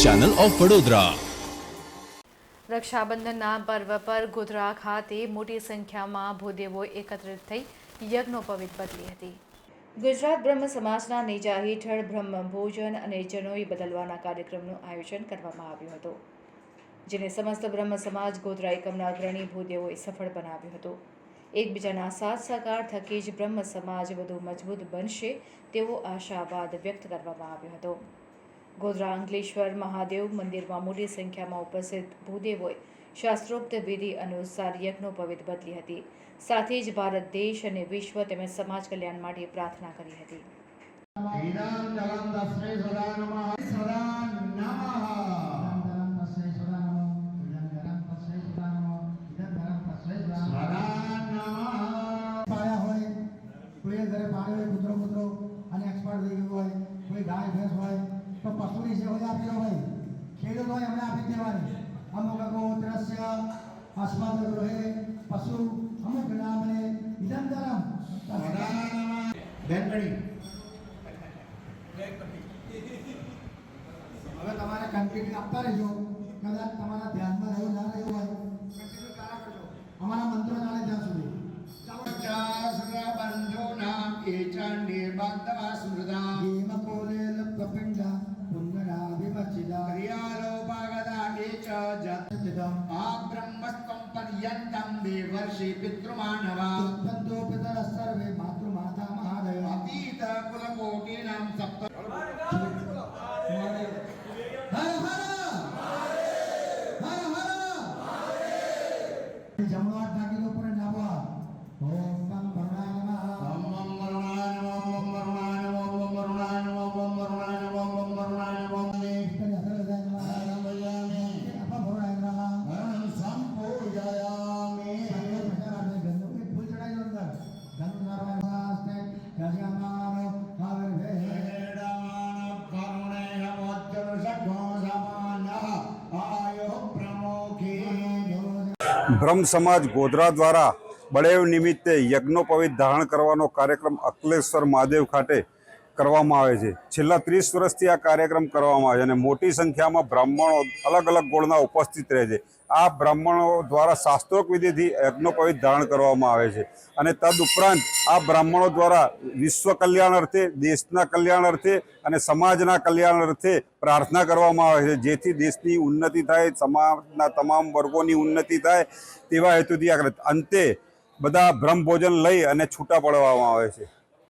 Channel of Vadodara. રક્ષાબંધનના પર્વ પર ગોધરા ખાતે મોટી સંખ્યામાં ભૂદેવો એકત્રિત થઈ યજ્ઞોપવિત બદલી હતી. ગુજરાત બ્રહ્મ સમાજના નેજા હેઠળ બ્રહ્મ ભોજન અને જનોઈ બદલવાના કાર્યક્રમનું આયોજન કરવામાં આવ્યું હતું, જેને સમસ્ત બ્રહ્મ સમાજ ગોધરા એકમના અગ્રણી ભૂદેવોએ સફળ બનાવ્યું હતું. એકબીજાના સાથ સહકાર થકી જ બ્રહ્મ સમાજ વધુ મજબૂત બનશે તેવો આશાવાદ વ્યક્ત કરવામાં આવ્યો હતો. ગોધરા અંકલેશ્વર મહાદેવ મંદિરમાં મોટી સંખ્યામાં ઉપસ્થિત ભૂદેવોએ શાસ્ત્રોક્ત વિધિ અનુસાર યજ્ઞોપવિત બદલી હતી. સાથે જ ભારત દેશ અને વિશ્વ તેમજ સમાજ કલ્યાણ માટે પ્રાર્થના કરી હતી. પાણી હોય કૂતરો કૂતરો અને એક્સપાયર થઈ ગયું હોય કોઈ ગાય ભેંસ હોય તો પશુની સેવા આપી દો હોય. ખેડૂત હોય એમને આપી દેવાની. અમુક ગોત્રસ્ય અસ્મદ ગૃહે પશુ અમુક નામને ઇદમ ધરમ. બેનપણી હવે તમારે કન્ટિન્યુ આપતા રહેજો. કદાચ તમારા ધ્યાનમાં રહ્યું ના રહ્યું હોય. અમારા મંત્રો ચાલે ત્યાં સુધી. બંધો નામ એ ચાંડી બાંધવા સ્મૃતા ભીમકોલેલ કોલે પુનરાવિમચિદા స్థితం ఆ బ్రహ్మస్తం పర్యంతం దేవర్షి పితృమానవ. ఉత్పంతో పితర సర్వే మాతృ మాతామహాదయ నగర్ બ્રહ્મ સમાજ ગોધરા દ્વારા બળેવ નિમિત્તે યજ્ઞોપવિત ધારણ કરવાનો કાર્યક્રમ અકલેશ્વર મહાદેવ ખાતે કરવામાં આવે છે. છેલ્લા ત્રીસ વર્ષથી આ કાર્યક્રમ કરવામાં આવે છે અને મોટી સંખ્યામાં બ્રાહ્મણો અલગ અલગ ગોળના ઉપસ્થિત રહે છે. આ બ્રાહ્મણો દ્વારા શાસ્ત્રોક વિધિથી યજ્ઞોપવિત ધારણ કરવામાં આવે છે અને તદ ઉપરાંત આ બ્રાહ્મણો દ્વારા વિશ્વ કલ્યાણ અર્થે, દેશના કલ્યાણ અર્થે અને સમાજના કલ્યાણ અર્થે પ્રાર્થના કરવામાં આવે છે. જેથી દેશની ઉન્નતિ થાય, સમાજના તમામ વર્ગોની ઉન્નતિ થાય તેવા હેતુથી આ અંતે બધા બ્રહ્મ ભોજન લઈ અને છૂટા પડવામાં આવે છે.